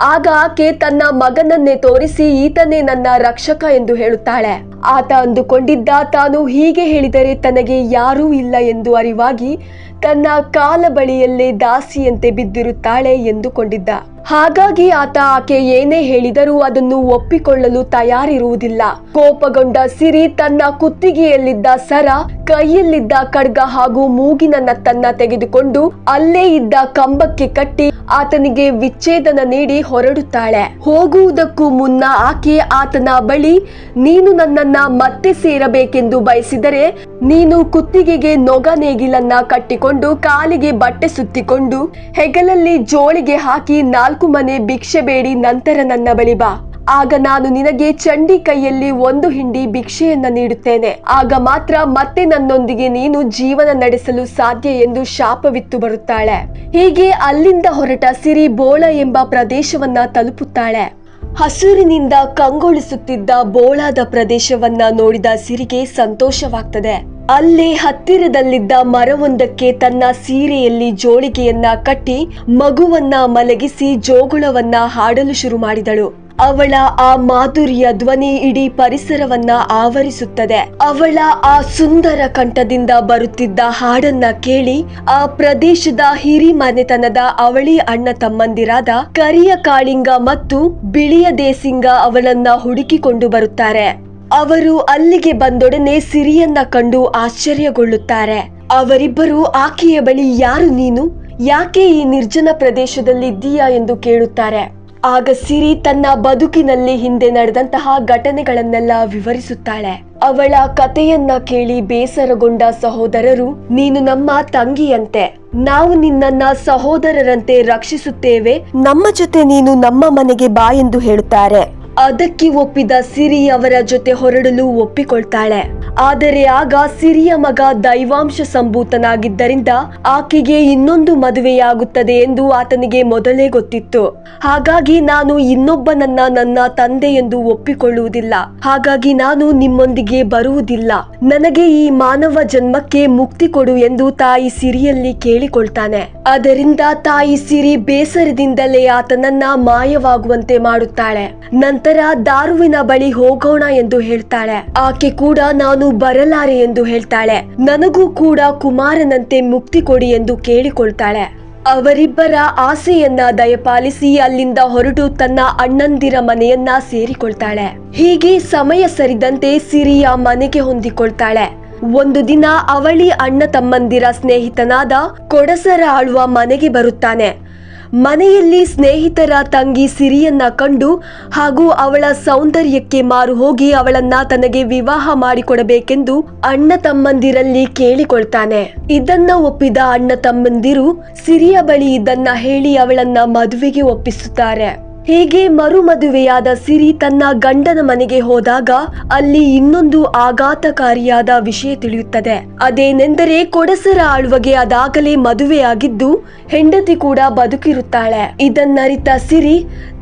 ಆಗ ಆಕೆ ತನ್ನ ಮಗನನ್ನೇ ತೋರಿಸಿ ಈತನೇ ನನ್ನ ರಕ್ಷಕ ಎಂದು ಹೇಳುತ್ತಾಳೆ. ಆತ ಅಂದುಕೊಂಡಿದ್ದ ತಾನು ಹೀಗೆ ಹೇಳಿದರೆ ತನಗೆ ಯಾರೂ ಇಲ್ಲ ಎಂದು ಅರಿವಾಗಿ ತನ್ನ ಕಾಲ ಬಳಿಯಲ್ಲೇ ದಾಸಿಯಂತೆ ಬಿದ್ದಿರುತ್ತಾಳೆ ಎಂದುಕೊಂಡಿದ್ದ. ಹಾಗಾಗಿ ಆತ ಆಕೆ ಏನೇ ಹೇಳಿದರೂ ಅದನ್ನು ಒಪ್ಪಿಕೊಳ್ಳಲು ತಯಾರಿರುವುದಿಲ್ಲ. ಕೋಪಗೊಂಡ ಸಿರಿ ತನ್ನ ಕುತ್ತಿಗೆಯಲ್ಲಿದ್ದ ಸರ, ಕೈಯಲ್ಲಿದ್ದ ಖಡ್ಗ ಹಾಗೂ ಮೂಗಿನ ನತ್ತನ್ನ ತೆಗೆದುಕೊಂಡು ಅಲ್ಲೇ ಇದ್ದ ಕಂಬಕ್ಕೆ ಕಟ್ಟಿ ಆತನಿಗೆ ವಿಚ್ಛೇದನ ನೀಡಿ ಹೊರಡುತ್ತಾಳೆ. ಹೋಗುವುದಕ್ಕೂ ಮುನ್ನ ಆಕೆ ಆತನ ಬಳಿ, ನೀನು ನನ್ನನ್ನ ಮತ್ತೆ ಸೇರಬೇಕೆಂದು ಬಯಸಿದರೆ ನೀನು ಕುತ್ತಿಗೆಗೆ ನೊಗ ನೇಗಿಲನ್ನ ಕಟ್ಟಿಕೊಂಡು ಕಾಲಿಗೆ ಬಟ್ಟೆ ಸುತ್ತಿಕೊಂಡು ಹೆಗಲಲ್ಲಿ ಜೋಳಿಗೆ ಹಾಕಿ ನಾಲ್ಕು ಮನೆ ಭಿಕ್ಷೆ ಬೇಡಿ ನಂತರ ನನ್ನ ಬಳಿ ಬಾ. ಆಗ ನಾನು ನಿನಗೆ ಚಂಡಿ ಕೈಯಲ್ಲಿ ಒಂದು ಹಿಂಡಿ ಭಿಕ್ಷೆಯನ್ನ ನೀಡುತ್ತೇನೆ. ಆಗ ಮಾತ್ರ ಮತ್ತೆ ನನ್ನೊಂದಿಗೆ ನೀನು ಜೀವನ ನಡೆಸಲು ಸಾಧ್ಯ ಎಂದು ಶಾಪವಿತ್ತು ಬರುತ್ತಾಳೆ. ಹೀಗೆ ಅಲ್ಲಿಂದ ಹೊರಟ ಸಿರಿ ಬೋಳ ಎಂಬ ಪ್ರದೇಶವನ್ನ ತಲುಪುತ್ತಾಳೆ. ಹಸುರಿನಿಂದ ಕಂಗೊಳಿಸುತ್ತಿದ್ದ ಬೋಳಾದ ಪ್ರದೇಶವನ್ನ ನೋಡಿದ ಸಿರಿಗೆ ಸಂತೋಷವಾಗ್ತದೆ. ಅಲ್ಲೇ ಹತ್ತಿರದಲ್ಲಿದ್ದ ಮರವೊಂದಕ್ಕೆ ತನ್ನ ಸೀರೆಯಲ್ಲಿ ಜೋಳಿಗೆಯನ್ನ ಕಟ್ಟಿ ಮಗುವನ್ನ ಮಲಗಿಸಿ ಜೋಗುಳವನ್ನ ಹಾಡಲು ಶುರು ಮಾಡಿದಳು. ಅವಳ ಆ ಮಾಧುರ್ಯ ಧ್ವನಿ ಇಡೀ ಪರಿಸರವನ್ನ ಆವರಿಸುತ್ತದೆ. ಅವಳ ಆ ಸುಂದರ ಕಂಠದಿಂದ ಬರುತ್ತಿದ್ದ ಹಾಡನ್ನ ಕೇಳಿ ಆ ಪ್ರದೇಶದ ಹಿರಿ ಮನೆತನದ ಅವಳಿ ಅಣ್ಣ ತಮ್ಮಂದಿರಾದ ಕರಿಯ ಕಾಳಿಂಗ ಮತ್ತು ಬಿಳಿಯ ದೇಸಿಂಗ ಅವಳನ್ನ ಹುಡುಕಿಕೊಂಡು ಬರುತ್ತಾರೆ. ಅವರು ಅಲ್ಲಿಗೆ ಬಂದೊಡನೆ ಸಿರಿಯನ್ನ ಕಂಡು ಆಶ್ಚರ್ಯಗೊಳ್ಳುತ್ತಾರೆ. ಅವರಿಬ್ಬರು, ಆಕೆಯ ಬಳಿ ಯಾರು ನೀನು? ಯಾಕೆ ಈ ನಿರ್ಜನ ಪ್ರದೇಶದಲ್ಲಿದ್ದೀಯಾ? ಎಂದು ಕೇಳುತ್ತಾರೆ. ಆಗ ಸಿರಿ ತನ್ನ ಬದುಕಿನಲ್ಲಿ ಹಿಂದೆ ನಡೆದಂತಹ ಘಟನೆಗಳನ್ನೆಲ್ಲ ವಿವರಿಸುತ್ತಾಳೆ. ಅವಳ ಕಥೆಯನ್ನ ಕೇಳಿ ಬೇಸರಗೊಂಡ ಸಹೋದರರು, ನೀನು ನಮ್ಮ ತಂಗಿಯಂತೆ. ನಾವು ನಿನ್ನನ್ನ ಸಹೋದರರಂತೆ ರಕ್ಷಿಸುತ್ತೇವೆ. ನಮ್ಮ ಜೊತೆ ನೀನು ನಮ್ಮ ಮನೆಗೆ ಬಾ ಎಂದು ಹೇಳುತ್ತಾರೆ. ಅದಕ್ಕೆ ಒಪ್ಪಿದ ಸಿರಿ ಅವರ ಜೊತೆ ಹೊರಡಲು ಒಪ್ಪಿಕೊಳ್ತಾಳೆ. ಆದರೆ ಆಗ ಸಿರಿಯ ಮಗ ದೈವಾಂಶ ಸಂಭೂತನಾಗಿದ್ದರಿಂದ ಆಕೆಗೆ ಇನ್ನೊಂದು ಮದುವೆಯಾಗುತ್ತದೆ ಎಂದು ಆತನಿಗೆ ಮೊದಲೇ ಗೊತ್ತಿತ್ತು. ಹಾಗಾಗಿ ನಾನು ಇನ್ನೊಬ್ಬನನ್ನ ನನ್ನ ತಂದೆ ಎಂದು ಒಪ್ಪಿಕೊಳ್ಳುವುದಿಲ್ಲ. ಹಾಗಾಗಿ ನಾನು ನಿಮ್ಮೊಂದಿಗೆ ಬರುವುದಿಲ್ಲ. ನನಗೆ ಈ ಮಾನವ ಜನ್ಮಕ್ಕೆ ಮುಕ್ತಿ ಕೊಡು ಎಂದು ತಾಯಿ ಸಿರಿಯಲ್ಲಿ ಕೇಳಿಕೊಳ್ತಾನೆ. ಅದರಿಂದ ತಾಯಿ ಸಿರಿ ಬೇಸರದಿಂದಲೇ ಆತನನ್ನ ಮಾಯವಾಗುವಂತೆ ಮಾಡುತ್ತಾಳೆ. ನಂತರ ದಾರುವಿನ ಬಳಿ ಹೋಗೋಣ ಎಂದು ಹೇಳ್ತಾಳೆ. ಆಕೆ ಕೂಡ ನಾನು ಬರಲಾರೆ ಎಂದು ಹೇಳ್ತಾಳೆ. ನನಗೂ ಕೂಡ ಕುಮಾರನಂತೆ ಮುಕ್ತಿ ಕೊಡಿ ಎಂದು ಕೇಳಿಕೊಳ್ತಾಳೆ. ಅವರಿಬ್ಬರ ಆಸೆಯನ್ನ ದಯಪಾಲಿಸಿ ಅಲ್ಲಿಂದ ಹೊರಟು ತನ್ನ ಅಣ್ಣಂದಿರ ಮನೆಯನ್ನ ಸೇರಿಕೊಳ್ತಾಳೆ. ಹೀಗೆ ಸಮಯ ಸರಿದಂತೆ ಸಿರಿಯ ಮನೆಗೆ ಹೊಂದಿಕೊಳ್ತಾಳೆ. ಒಂದು ದಿನ ಅವಳಿ ಅಣ್ಣ ತಮ್ಮಂದಿರ ಸ್ನೇಹಿತನಾದ ಕೊಡಸರ ಆಳುವ ಮನೆಗೆ ಬರುತ್ತಾನೆ. ಮನೆಯಲ್ಲಿ ಸ್ನೇಹಿತರ ತಂಗಿ ಸಿರಿಯನ್ನ ಕಂಡು ಹಾಗೂ ಅವಳ ಸೌಂದರ್ಯಕ್ಕೆ ಮಾರು ಹೋಗಿ ಅವಳನ್ನ ತನಗೆ ವಿವಾಹ ಮಾಡಿಕೊಡಬೇಕೆಂದು ಅಣ್ಣ ತಮ್ಮಂದಿರಲ್ಲಿ ಕೇಳಿಕೊಳ್ತಾನೆ. ಇದನ್ನ ಒಪ್ಪಿದ ಅಣ್ಣ ತಮ್ಮಂದಿರು ಸಿರಿಯ ಬಳಿ ಇದನ್ನ ಹೇಳಿ ಅವಳನ್ನ ಮದುವೆಗೆ ಒಪ್ಪಿಸುತ್ತಾರೆ. ಹೀಗೆ ಮರುಮದುವೆಯಾದ ಸಿರಿ ತನ್ನ ಗಂಡನ ಮನೆಗೆ ಹೋದಾಗ ಅಲ್ಲಿ ಇನ್ನೊಂದು ಆಘಾತಕಾರಿಯಾದ ವಿಷಯ ತಿಳಿಯುತ್ತದೆ. ಅದೇನೆಂದರೆ ಕೊಡಸರ ಆಳ್ವಗೆ ಅದಾಗಲೇ ಮದುವೆಯಾಗಿದ್ದು ಹೆಂಡತಿ ಕೂಡ ಬದುಕಿರುತ್ತಾಳೆ. ಇದನ್ನರಿತ ಸಿರಿ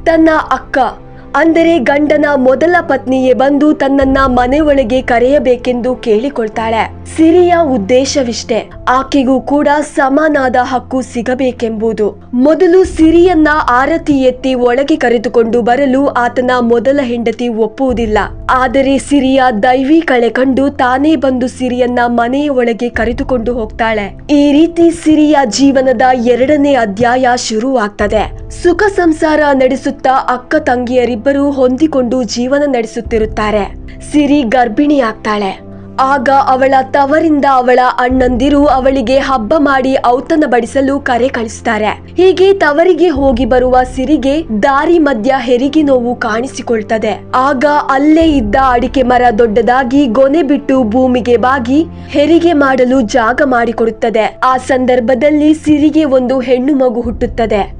ತನ್ನ ಅಕ್ಕ ಅಂದರೆ ಗಂಡನ ಮೊದಲ ಪತ್ನಿಯೇ ಬಂದು ತನ್ನನ್ನ ಮನೆ ಒಳಗೆ ಕರೆಯಬೇಕೆಂದು ಕೇಳಿಕೊಳ್ತಾಳೆ. ಸಿರಿಯ ಉದ್ದೇಶವಿಷ್ಟೇ. ಆಕೆಗೂ ಕೂಡ ಸಮನಾದ ಹಕ್ಕು ಸಿಗಬೇಕೆಂಬುದು. ಮೊದಲು ಸಿರಿಯನ್ನ ಆರತಿ ಎತ್ತಿ ಒಳಗೆ ಕರೆದುಕೊಂಡು ಬರಲು ಆತನ ಮೊದಲ ಹೆಂಡತಿ ಒಪ್ಪುವುದಿಲ್ಲ. ಆದರೆ ಸಿರಿಯ ದೈವಿ ಕಳೆ ಕಂಡು ತಾನೇ ಬಂದು ಸಿರಿಯನ್ನ ಮನೆಯ ಒಳಗೆ ಕರೆದುಕೊಂಡು ಹೋಗ್ತಾಳೆ. ಈ ರೀತಿ ಸಿರಿಯ ಜೀವನದ ಎರಡನೇ ಅಧ್ಯಾಯ ಶುರುವಾಗ್ತದೆ. ಸುಖ ಸಂಸಾರ ನಡೆಸುತ್ತಾ ಅಕ್ಕ ತಂಗಿಯರಿಬ್ಬರು ಹೊಂದಿಕೊಂಡು ಜೀವನ ನಡೆಸುತ್ತಿರುತ್ತಾರೆ. ಸಿರಿ ಗರ್ಭಿಣಿಯಾಗ್ತಾಳೆ. ಆಗ ಅವಳ ತವರಿಂದ ಅವಳ ಅಣ್ಣಂದಿರು ಅವಳಿಗೆ ಹಬ್ಬ ಮಾಡಿ ಔತಣ ಬಡಿಸಲು ಕರೆ ಕಳಿಸ್ತಾರೆ. ಹೀಗೆ ತವರಿಗೆ ಹೋಗಿ ಬರುವ ಸಿರಿಗೆ ದಾರಿ ಮಧ್ಯ ಹೆರಿಗೆ ನೋವು ಕಾಣಿಸಿಕೊಳ್ತದೆ. ಆಗ ಅಲ್ಲೇ ಇದ್ದ ಅಡಿಕೆ ಮರ ದೊಡ್ಡದಾಗಿ ಗೊನೆ ಬಿಟ್ಟು ಭೂಮಿಗೆ ಬಾಗಿ ಹೆರಿಗೆ ಮಾಡಲು ಜಾಗ ಮಾಡಿಕೊಡುತ್ತದೆ. ಆ ಸಂದರ್ಭದಲ್ಲಿ ಸಿರಿಗೆ ಒಂದು ಹೆಣ್ಣು ಮಗು ಹುಟ್ಟುತ್ತದೆ.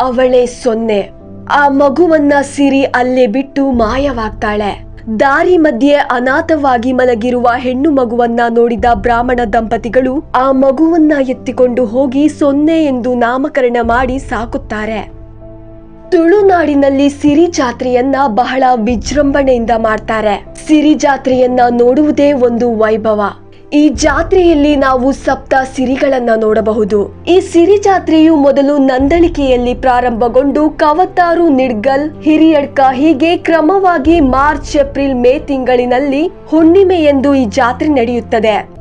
ಅವಳೇ ಸೊನ್ನೆ. ಆ ಮಗುವನ್ನ ಸಿರಿ ಅಲ್ಲೇ ಬಿಟ್ಟು ಮಾಯವಾಗ್ತಾಳೆ. ದಾರಿ ಮಧ್ಯೆ ಅನಾಥವಾಗಿ ಮಲಗಿರುವ ಹೆಣ್ಣು ಮಗುವನ್ನ ನೋಡಿದ ಬ್ರಾಹ್ಮಣ ದಂಪತಿಗಳು ಆ ಮಗುವನ್ನ ಎತ್ತಿಕೊಂಡು ಹೋಗಿ ಸೊನ್ನೆ ಎಂದು ನಾಮಕರಣ ಮಾಡಿ ಸಾಕುತ್ತಾರೆ. ತುಳುನಾಡಿನಲ್ಲಿ ಸಿರಿ ಜಾತ್ರೆಯನ್ನ ಬಹಳ ವಿಜೃಂಭಣೆಯಿಂದ ಮಾಡ್ತಾರೆ. ಸಿರಿ ಜಾತ್ರೆಯನ್ನ ನೋಡುವುದೇ ಒಂದು ವೈಭವ. ಈ ಜಾತ್ರೆಯಲ್ಲಿ ನಾವು ಸಪ್ತ ಸಿರಿಗಳನ್ನ ನೋಡಬಹುದು. ಈ ಸಿರಿ ಜಾತ್ರೆಯು ಮೊದಲು ನಂದಳಿಕೆಯಲ್ಲಿ ಪ್ರಾರಂಭಗೊಂಡು ಕವತ್ತಾರು ನಿಡ್ಗಲ್, ಹಿರಿಯಡ್ಕ ಹೀಗೆ ಕ್ರಮವಾಗಿ ಮಾರ್ಚ್, ಏಪ್ರಿಲ್, ಮೇ ತಿಂಗಳಿನಲ್ಲಿ ಹುಣ್ಣಿಮೆ ಎಂದು ಈ ಜಾತ್ರೆ ನಡೆಯುತ್ತದೆ.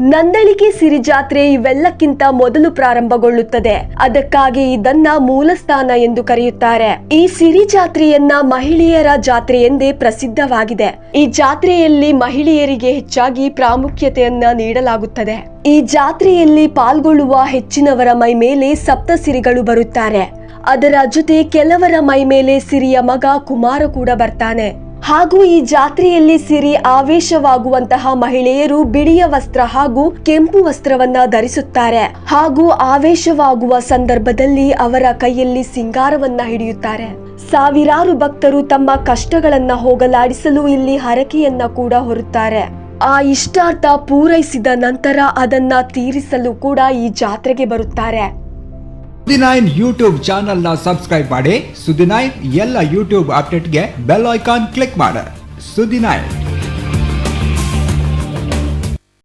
ನಂದಳಿಕೆ ಸಿರಿ ಜಾತ್ರೆ ಇವೆಲ್ಲಕ್ಕಿಂತ ಮೊದಲು ಪ್ರಾರಂಭಗೊಳ್ಳುತ್ತದೆ. ಅದಕ್ಕಾಗಿ ಇದನ್ನ ಮೂಲಸ್ಥಾನ ಎಂದು ಕರೆಯುತ್ತಾರೆ. ಈ ಸಿರಿ ಜಾತ್ರೆಯನ್ನ ಮಹಿಳೆಯರ ಜಾತ್ರೆ ಎಂದೇ ಪ್ರಸಿದ್ಧವಾಗಿದೆ. ಈ ಜಾತ್ರೆಯಲ್ಲಿ ಮಹಿಳೆಯರಿಗೆ ಹೆಚ್ಚಾಗಿ ಪ್ರಾಮುಖ್ಯತೆಯನ್ನ ನೀಡಲಾಗುತ್ತದೆ. ಈ ಜಾತ್ರೆಯಲ್ಲಿ ಪಾಲ್ಗೊಳ್ಳುವ ಹೆಚ್ಚಿನವರ ಮೈ ಮೇಲೆ ಸಪ್ತ ಸಿರಿಗಳು ಬರುತ್ತಾರೆ. ಅದರ ಜೊತೆ ಕೆಲವರ ಮೈ ಮೇಲೆ ಸಿರಿಯ ಮಗ ಕುಮಾರ ಕೂಡ ಬರ್ತಾನೆ. ಹಾಗೂ ಈ ಜಾತ್ರೆಯಲ್ಲಿ ಸಿರಿ ಆವೇಶವಾಗುವಂತಹ ಮಹಿಳೆಯರು ಬಿಳಿಯ ವಸ್ತ್ರ ಹಾಗೂ ಕೆಂಪು ವಸ್ತ್ರವನ್ನ ಧರಿಸುತ್ತಾರೆ. ಹಾಗೂ ಆವೇಶವಾಗುವ ಸಂದರ್ಭದಲ್ಲಿ ಅವರ ಕೈಯಲ್ಲಿ ಸಿಂಗಾರವನ್ನ ಹಿಡಿಯುತ್ತಾರೆ. ಸಾವಿರಾರು ಭಕ್ತರು ತಮ್ಮ ಕಷ್ಟಗಳನ್ನ ಹೋಗಲಾಡಿಸಲು ಇಲ್ಲಿ ಹರಕೆಯನ್ನ ಕೂಡ ಹೊರುತ್ತಾರೆ. ಆ ಇಷ್ಟಾರ್ಥ ಪೂರೈಸಿದ ನಂತರ ಅದನ್ನ ತೀರಿಸಲು ಕೂಡ ಈ ಜಾತ್ರೆಗೆ ಬರುತ್ತಾರೆ. ಸುದಿನೈನ್ ಯೂಟ್ಯೂಬ್ ಚಾನಲ್ನ ಸಬ್ಸ್ಕ್ರೈಬ್ ಮಾಡಿ ಸುದಿನೈನ್ ಎಲ್ಲ ಯೂಟ್ಯೂಬ್ ಅಪ್ಡೇಟ್ಗೆ ಬೆಲ್ ಐಕಾನ್ ಕ್ಲಿಕ್ ಮಾಡಿ. ಸುದಿನೈನ್.